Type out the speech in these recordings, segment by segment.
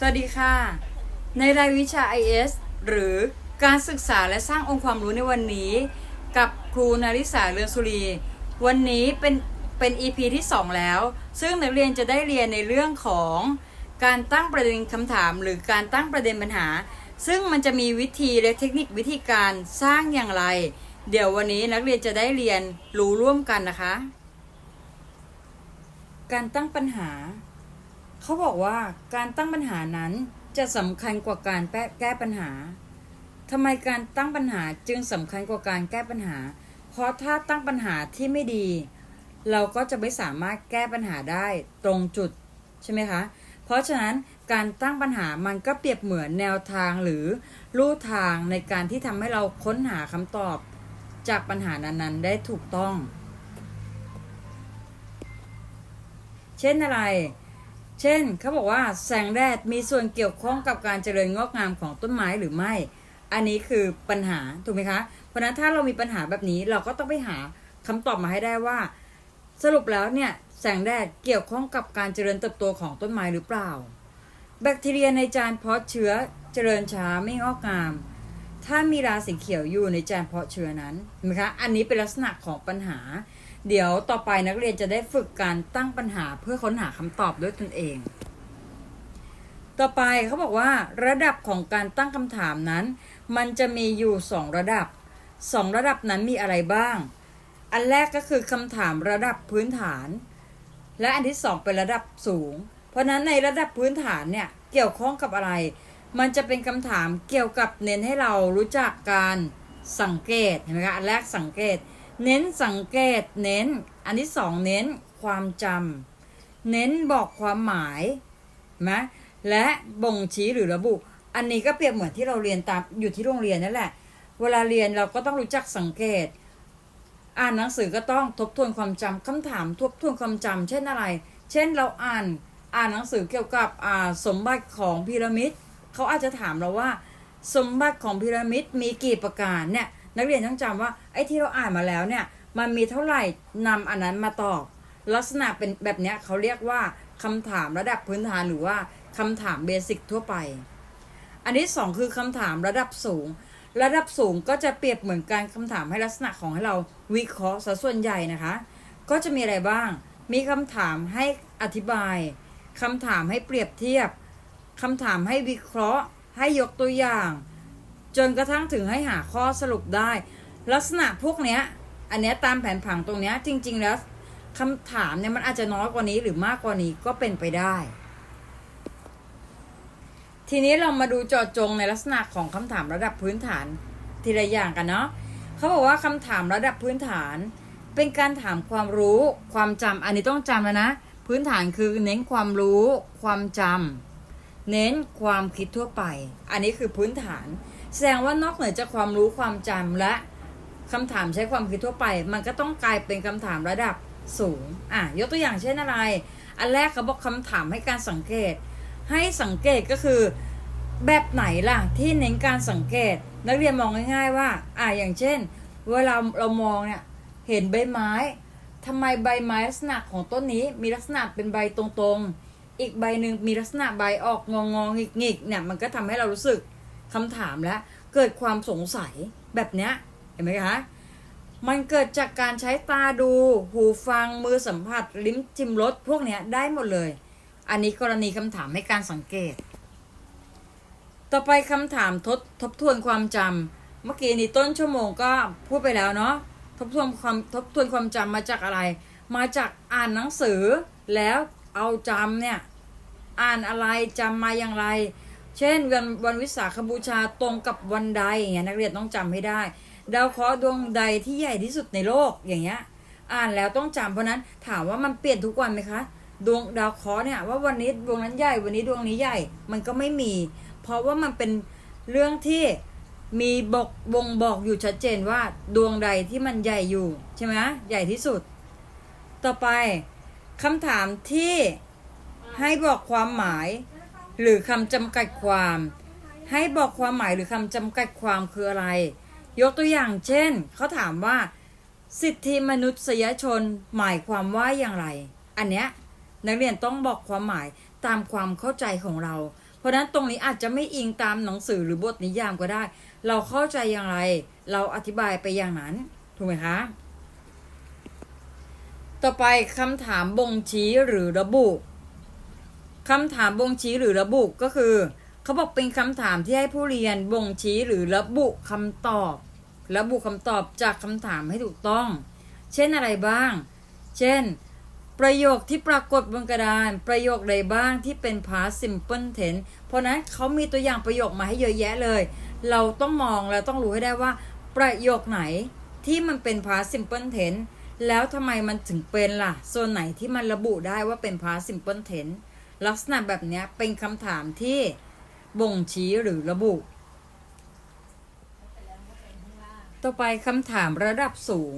สวัสดีค่ะ ในรายวิชา IS หรือการศึกษาและสร้างองค์ความรู้ในวันนี้ กับครูนาริสาเรือนสุรี วันนี้เป็นเป็น EP ที่ 2 แล้ว ซึ่งนักเรียนจะได้เรียนในเรื่องของการตั้งประเด็นคำถาม หรือการตั้งประเด็นปัญหา ซึ่งมันจะมีวิธีและเทคนิควิธีการสร้างอย่างไร เดี๋ยววันนี้นักเรียนจะได้เรียนรู้ร่วมกันนะคะ การตั้งปัญหา เขาบอกว่าการตั้งปัญหานั้นจะสำคัญกว่าการแก้แก้ปัญหาทำไมการตั้งปัญหาจึงสำคัญกว่าการแก้ปัญหา เพราะถ้าตั้งปัญหาที่ไม่ดี เราก็จะไม่สามารถแก้ปัญหาได้ตรงจุดใช่ไหมคะ เพราะฉะนั้นการตั้งปัญหามันก็เปรียบเหมือนแนวทางหรือลู่ทางในการที่ทำให้เราค้นหาคำตอบ จากปัญหานั้นๆ ได้ถูกต้อง เช่นอะไร เช่นเขาบอกว่าแสงแดดมีส่วนเกี่ยวข้องกับการเจริญงอกงามของต้นไม้หรือไม่ อันนี้คือปัญหาถูกไหมคะ เพราะนั้นถ้าเรามีปัญหาแบบนี้เราก็ต้องไปหาคำตอบมาให้ได้ว่า สรุปแล้วเนี่ยแสงแดดเกี่ยวข้องกับการเจริญเติบโตของต้นไม้หรือเปล่า แบคทีเรียในจานเพาะเชื้อเจริญช้าไม่งอกงาม ถ้ามีราสีเขียวอยู่ในจานเพาะเชื้อนั้นเห็นไหมคะอันนี้เป็นลักษณะของปัญหา เดี๋ยวต่อไปนักเรียนจะได้ฝึกการตั้งปัญหาเพื่อค้นหาคำตอบด้วยตนเอง ต่อไปเขาบอกว่า ระดับของการตั้งคำถามนั้น มันจะมีอยู่2ระดับ2ระดับนั้นมีอะไรบ้าง อันแรกก็คือคำถามระดับพื้นฐาน และอันที่2เป็นระดับสูง เพราะฉะนั้นในระดับพื้นฐานเนี่ยเกี่ยวข้องกับอะไร มันจะเป็นคำถามเกี่ยวกับเน้นให้เรารู้จักการสังเกตเห็นไหมคะอันแรกสังเกต เน้นสังเกตเน้น อันที่สองเน้นความจำเน้นบอกความหมายนะและบ่งชี้หรือระบุ อันนี้ก็เปรียบเหมือนที่เราเรียนตามอยู่ที่โรงเรียนนั่นแหละ เวลาเรียนเราก็ต้องรู้จักสังเกต อ่านหนังสือก็ต้องทบทวนความจำคำถามทบทวนความจำเช่นอะไร เช่นเราอ่านอ่านหนังสือเกี่ยวกับอ่าสมบัติของพีระมิดเขาอาจจะถามเราว่า สมบัติของพีระมิดมีกี่ประการเนี่ย นักเรียนต้องจำว่าไอ้ที่เราอ่านมาแล้วเนี่ยมันมีเท่าไหร่นำอันนั้นมาตอบ ลักษณะเป็นแบบเนี้ยเขาเรียกว่าคำถามระดับพื้นฐานหรือว่าคำถามเบสิกทั่วไป อันที่สองคือคำถามระดับสูง ระดับสูงก็จะเปรียบเหมือนการคำถามให้ลักษณะของให้เราวิเคราะห์ซะส่วนใหญ่นะคะ ก็จะมีอะไรบ้าง มีคำถามให้อธิบายคำถามให้เปรียบเทียบคำถามให้วิเคราะห์ ให้ยกตัวอย่าง จนกระทั่งถึงให้หาข้อสรุปได้ ลักษณะพวกเนี้ย อันเนี้ยตามแผนผังตรงเนี้ย จริง ๆ แล้วคำถามเนี่ยมันอาจจะน้อยกว่านี้หรือมากกว่านี้ก็เป็นไปได้ ทีนี้เรามาดูเจาะจงในลักษณะของคำถามระดับพื้นฐานทีละอย่างกันเนาะเขาบอกว่าคำถามระดับพื้นฐาน เป็นการถามความรู้ความจำอันนี้ต้องจำแล้วนะ พื้นฐานคือเน้นความรู้ ความจำเน้นความคิดทั่วไป อันนี้คือพื้นฐาน แสดงว่านอกเหนือจากความรู้ความจำและคำถามใช้ความคิดทั่วไป มันก็ต้องกลายเป็นคำถามระดับสูง อะ ยกตัวอย่างเช่นอะไร อันแรกเขาบอกคำถามให้การสังเกต ให้สังเกตก็คือ แบบไหนล่ะ ที่เน้นการสังเกต นักเรียนมองง่ายๆว่า อะอย่างเช่น เวลาเรามองเนี่ยเห็นใบไม้ทำไมใบไม้ลักษณะของต้นนี้มีลักษณะเป็นใบตรงๆ อีกใบหนึ่งมีลักษณะใบออกงองงหงิกหงิกๆเนี่ยมันก็ทำให้เรารู้สึก คำถามแล้วเกิดความสงสัยแบบเนี้ยเห็นไหมคะมันเกิดจากการใช้ตาดู หูฟังมือสัมผัส ลิ้มจิ้มรสพวกเนี้ยได้หมดเลย อันนี้กรณีคำถามให้การสังเกต ต่อไปคำถามทบทบทวนความจำเมื่อกี้นี้ต้นชั่วโมงก็พูดไปแล้วเนาะทบทวนความทบทวนความจำมาจากอะไร มาจากอ่านหนังสือแล้วเอาจำเนี่ยอ่านอะไรจำมาอย่างไร เช่นวันวันวิสาขบูชาตรงกับวันใดอย่างเงี้ยนักเรียนต้องจำให้ได้ ดาวเคราะห์ดวงใดที่ใหญ่ที่สุดในโลกอย่างเงี้ยอ่านแล้วต้องจำเพราะนั้นถามว่ามันเปลี่ยนทุกวันไหมคะดวงดาวเคราะห์เนี่ยว่าวันนี้ดวงนั้นใหญ่วันนี้ดวงนี้ใหญ่มันก็ไม่มี เพราะว่ามันเป็นเรื่องที่มีบอกบ่งบอกอยู่ชัดเจนว่าดวงใดที่มันใหญ่อยู่ใช่ไหมใหญ่ที่สุด ต่อไปคำถามที่ให้บอกความหมาย หรือคำจำกัดความ ให้บอกความหมายหรือคำจำกัดความคืออะไร ยกตัวอย่างเช่น เขาถามว่า สิทธิมนุษยชนหมายความว่าอย่างไร อันเนี้ยนักเรียนต้องบอกความหมายตามความเข้าใจของเรา เพราะราะฉะนั้นตรงนี้อาจจะไม่อิงตามหนังสือหรือบทนิยามก็ได้ เราเข้าใจอย่างไร เราอธิบายไปอย่างนั้น ถูกไหมคะ ต่อไปคำถามบ่งชี้หรือระบุ คำถามบ่งชี้หรือระบุก็คือ เขาบอกเป็นคำถามที่ให้ผู้เรียนบ่งชี้หรือระบุคำตอบ ระบุคำตอบจากคำถามให้ถูกต้อง เช่นอะไรบ้าง เช่น ประโยคที่ปรากฏบนกระดาน ประโยคใดบ้างที่เป็น past simple tense เพราะนั้นเขามีตัวอย่างประโยคมาให้เยอะแยะเลย เราต้องมองเราต้องรู้ให้ได้ว่า ประโยคไหนที่มันเป็น past simple tense แล้วทำไมมันถึงเป็นล่ะ ส่วนไหนที่มันระบุได้ว่าเป็น past simple tense ลักษณะแบบนี้เป็นคำถามที่บ่งชี้หรือระบุ ต่อไปคำถามระดับสูง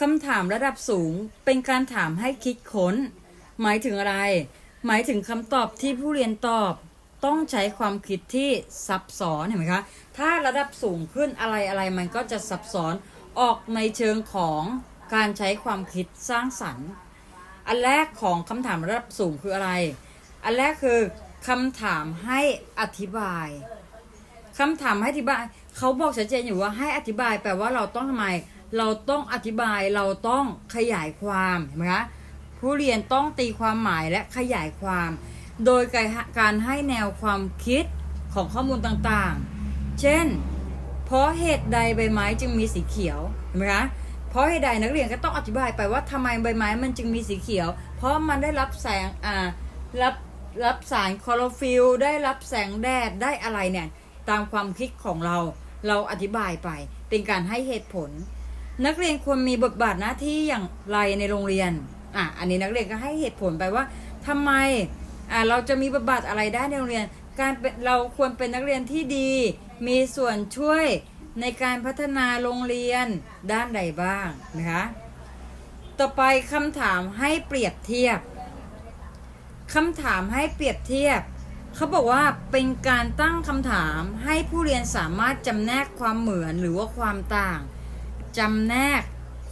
คำถามระดับสูงเป็นการถามให้คิดค้น หมายถึงอะไร หมายถึงคำตอบที่ผู้เรียนตอบต้องใช้ความคิดที่ซับซ้อนเห็นไหมคะ ถ้าระดับสูงขึ้นอะไรอะไรมันก็จะซับซ้อนออกในเชิงของการใช้ความคิดสร้างสรรค์ อันแรกของคำถามระดับสูงคืออะไร อันแรกคือคำถามให้อธิบายคำถามให้อธิบาย เขาบอกชัดเจนอยู่ว่าให้อธิบายแปลว่าเราต้องทำไม เราต้องอธิบายเราต้องขยายความเห็นไหมคะผู้เรียนต้องตีความหมายและขยายความ โดยการให้แนวความคิดของข้อมูลต่างๆ เช่น เพราะเหตุใดใบไม้จึงมีสีเขียวเห็นไหมคะ ราะเหตุใดนักเรียนก็ต้องอธิบายไปว่าทำไมใบไม้มันจึงมีสีเขียว เพราะมันได้รับแสงอ่ารับรับสารคลอโรฟิลได้รับแสงแดดได้อะไรเนี่ยตามความคิดของเราเราอธิบายไป เป็นการให้เหตุผล นักเรียนควรมีบทบาทหน้าที่อย่างไรในโรงเรียนอะอันนี้นักเรียนก็ให้เหตุผลไปว่าทำไมอ่าเราจะมีบทบาทอะไรได้ในโรงเรียน การเป็นเราควรเป็นนักเรียนที่ดี มีส่วนช่วย ในการพัฒนาโรงเรียนด้านใดบ้างนะคะต่อไปคำถามให้เปรียบเทียบคำถามให้เปรียบเทียบ เขาบอกว่าเป็นการตั้งคำถามให้ผู้เรียนสามารถจำแนกความเหมือนหรือว่าความต่างจำแนก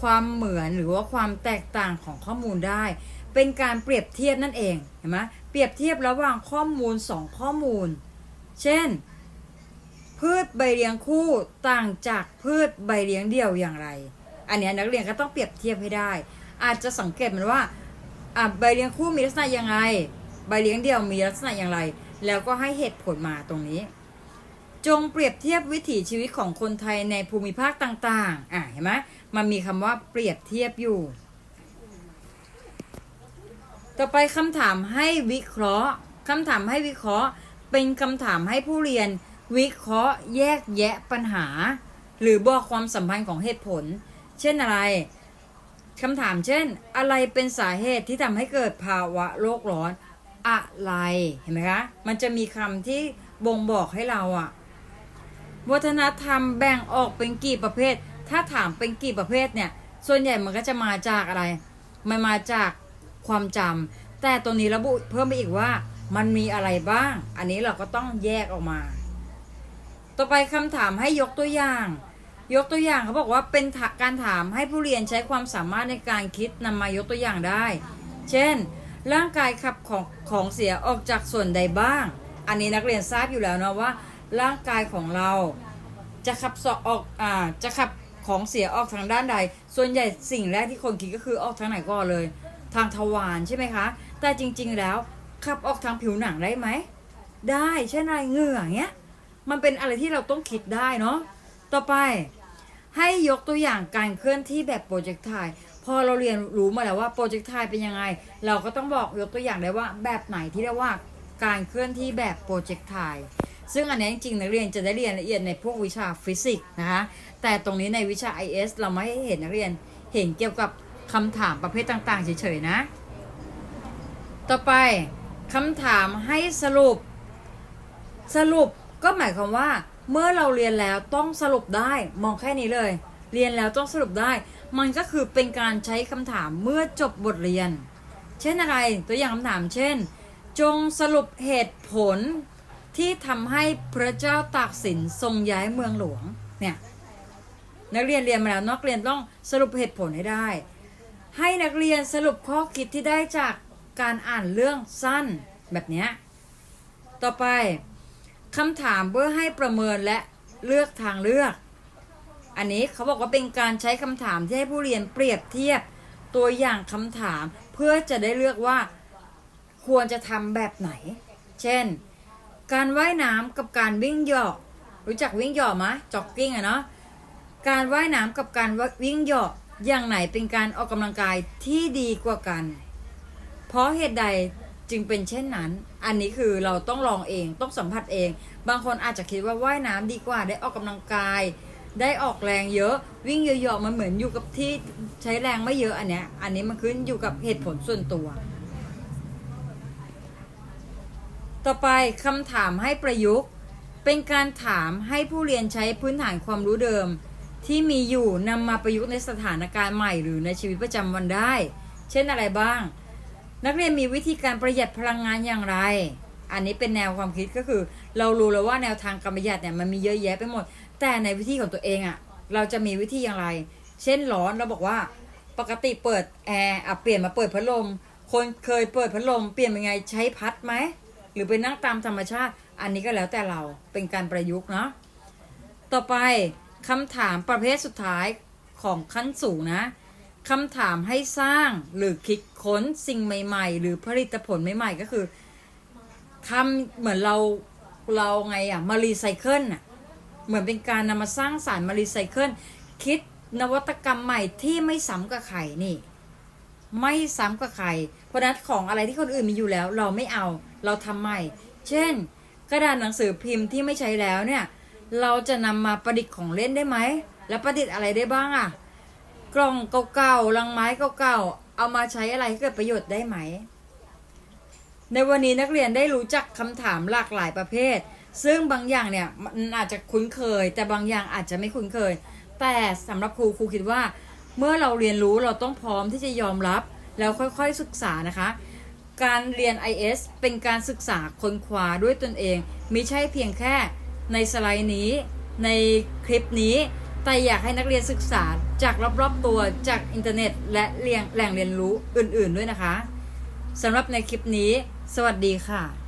ความเหมือนหรือว่าความแตกต่างของข้อมูลได้ เป็นการเปรียบเทียบนั่นเองเห็นไหมเปรียบเทียบระหว่างข้อมูลสองข้อมูล เช่น พืชใบเลี้ยงคู่ต่างจากพืชใบเลี้ยงเดี่ยวอย่างไร อันนี้นักเรียนก็ต้องเปรียบเทียบให้ได้ อาจจะสังเกตมันว่าอะใบเลี้ยงคู่มีลักษณะยังไง ใบเลี้ยงเดี่ยวมีลักษณะอย่างไร แล้วก็ให้เหตุผลมาตรงนี้ จงเปรียบเทียบวิถีชีวิตของคนไทยในภูมิภาคต่าง ๆ อะเห็นไหมมันมีคำว่าเปรียบเทียบอยู่ ต่อไปคำถามให้วิเคราะห์คำถามให้วิเคราะห์ เป็นคำถามให้ผู้เรียน วิเคราะห์แยกแยะปัญหา หรือบอกความสัมพันธ์ของเหตุผล เช่นอะไรคำถามเช่น อะไรเป็นสาเหตุที่ทำให้เกิดภาวะโลกร้อน อะไรเห็นไหมคะมันจะมีคำที่บ่งบอกให้เราอะวัฒนธรรมแบ่งออกเป็นกี่ประเภท ถ้าถามเป็นกี่ประเภทเนี่ย ส่วนใหญ่มันก็จะมาจากอะไร มันมาจากความจำแต่ตัวนี้ระบุเพิ่มไปอีกว่า มันมีอะไรบ้าง อันนี้เราก็ต้องแยกออกมา ต่อไปคำถามให้ยกตัวอย่าง ยกตัวอย่างเขาบอกว่าเป็นการถามให้ผู้เรียนใช้ความสามารถในการคิดนำมายกตัวอย่างได้ เช่น ร่างกายขับของของเสียออกจากส่วนใดบ้าง อันนี้นักเรียนทราบอยู่แล้วนะว่า ร่างกายของเราจะขับสออกอ่าจะขับของเสียออกทางด้านใด ส่วนใหญ่สิ่งแรกที่คนคิดก็คือออกทางไหนก่อนเลย ทางทวารใช่ไหมคะ แต่จริง ๆ แล้วขับออกทางผิวหนังได้ไหม ได้เช่นอะไรเหงื่อเงี้ย มันเป็นอะไรที่เราต้องคิดได้เนาะต่อไปให้ยกตัวอย่างการเคลื่อนที่แบบโปรเจกต์ไทพอเราเรียนรู้มาแล้วว่าโปรเจกต์ไทเป็นยังไง เราก็ต้องบอกยกตัวอย่างได้ว่าแบบไหนที่เรียกว่าการเคลื่อนที่แบบโปรเจกต์ไทซึ่งอันนี้จริงๆนักเรียนจะได้เรียนละเอียดในพวกวิชาฟิสิกส์นะคะ แต่ตรงนี้ในวิชา IS เราไม่ให้เห็นนักเรียนเห็นเกี่ยวกับคำถามประเภทต่างๆ เฉยๆนะ ต่อไปคำถามให้สรุปสรุป ก็หมายความว่าเมื่อเราเรียนแล้วต้องสรุปได้มองแค่นี้เลย เรียนแล้วต้องสรุปได้ มันก็คือเป็นการใช้คำถามเมื่อจบบทเรียน เช่นอะไรตัวอย่างคำถามเช่น จงสรุปเหตุผลที่ทำให้พระเจ้าตากสินทรงย้ายเมืองหลวงเนี่ยนักเรียนเรียนมาแล้วนักเรียนต้องสรุปเหตุผลให้ได้ ให้นักเรียนสรุปข้อคิดที่ได้จากการอ่านเรื่องสั้นแบบนี้ต่อไป คำถามเพื่อให้ประเมินและเลือกทางเลือก อันนี้เขาบอกว่าเป็นการใช้คำถามที่ให้ผู้เรียนเปรียบเทียบตัวอย่างคำถามเพื่อจะได้เลือกว่า ควรจะทำแบบไหน เช่น การว่ายน้ำกับการวิ่งเหยาะรู้จักวิ่งเหยาะไหมจ็อกกิ้งอะเนาะการว่ายน้ำกับการวิ่งเหยาะอย่างไหนเป็นการออกกำลังกายที่ดีกว่ากัน เพราะเหตุใด จึงเป็นเช่นนั้น อันนี้คือเราต้องลองเองต้องสัมผัสเอง บางคนอาจจะคิดว่าว่ายน้ำดีกว่า ได้ออกกำลังกาย ได้ออกแรงเยอะ วิ่งเยอะๆมันเหมือนอยู่กับที่ใช้แรงไม่เยอะอันเนี้ย อันนี้มันขึ้นอยู่กับเหตุผลส่วนตัว ต่อไปคำถามให้ประยุกต์ เป็นการถามให้ผู้เรียนใช้พื้นฐานความรู้เดิม ที่มีอยู่นำมาประยุกต์ในสถานการณ์ใหม่ หรือในชีวิตประจำวันได้ เช่นอะไรบ้าง นักเรียนมีวิธีการประหยัดพลังงานอย่างไร อันนี้เป็นแนวความคิดก็คือ เรารู้แล้วว่าแนวทางการประหยัดเนี่ยมันมีเยอะแยะไปหมด แต่ในวิธีของตัวเองอะ่ะ เราจะมีวิธีอย่างไร เช่นร้อนเราบอกว่าปกติเปิดแอร์อะเปลี่ยนมาเปิดพัดลม คนเคยเปิดพัดลม เปลี่ยนเป็นไงใช้พัดไหม หรือไปนั่งตามธรรมชาติ อันนี้ก็แล้วแต่เราเป็นการประยุกต์เนาะ ต่อไปคำถามประเภทสุดท้ายของขั้นสูงนะ คำถามให้สร้างหรือคิดค้นสิ่งใหม่ ๆ หรือผลิตผลใหม่ ๆ ก็คือทำเหมือนเราเราไงอะมารีไซเคิลอะเหมือนเป็นการนำมาสร้างสารรค์มารีไซเคิลคิดนวัตกรรมใหม่ที่ไม่ซ้ำกับใครนี่ ไม่ซ้ำกับใครเพราะนั้นของอะไรที่คนอื่นมีอยู่แล้ว เราไม่เอาเราทำใหม่ เช่น กระดาษหนังสือพิมพ์ที่ไม่ใช้แล้วเนี่ย เราจะนำมาประดิษฐ์ของเล่นได้ไหม แล้วประดิษฐ์อะไรได้บ้างอะ กล่องเก่าๆลังไม้เก่าๆเอามาใช้อะไรให้เกิดประโยชน์ได้ไหม ในวันนี้นักเรียนได้รู้จักคำถามหลากหลายประเภท ซึ่งบางอย่างเนี่ยมันอาจจะคุ้นเคย แต่บางอย่างอาจจะไม่คุ้นเคย แต่สำหรับครูครูคิดว่า เมื่อเราเรียนรู้เราต้องพร้อมที่จะยอมรับ แล้วค่อยๆศึกษานะคะ การเรียน IS เป็นการศึกษาค้นคว้าด้วยตนเองไม่ใช่เพียงแค่ในสไลด์นี้ในคลิปนี้ แต่อยากให้นักเรียนศึกษาจากรอบๆตัวจากอินเทอร์เน็ต และเรียงแหล่งเรียนรู้อื่นๆด้วยนะคะสำหรับในคลิปนี้ สวัสดีค่ะ